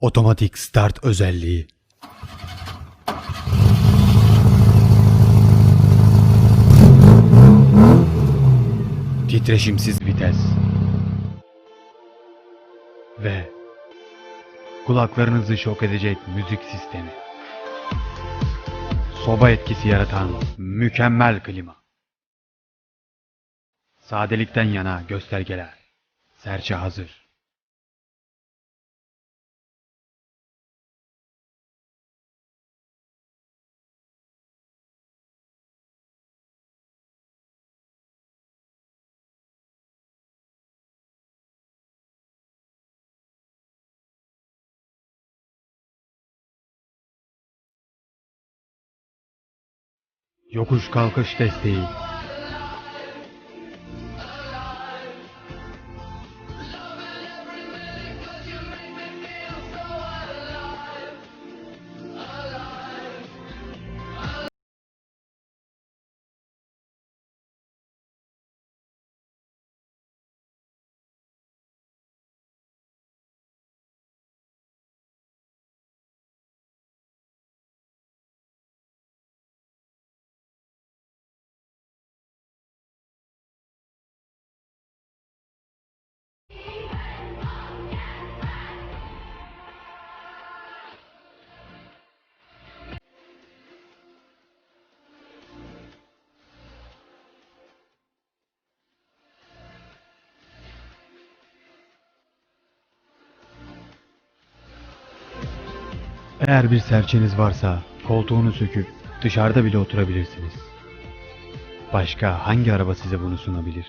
Otomatik start özelliği. Titreşimsiz vites. Ve kulaklarınızı şok edecek müzik sistemi. Soba etkisi yaratan mükemmel klima. Sadelikten yana göstergeler. Serçe hazır. Yokuş kalkış desteği. Eğer bir serçeniz varsa koltuğunu söküp dışarıda bile oturabilirsiniz. Başka hangi araba size bunu sunabilir?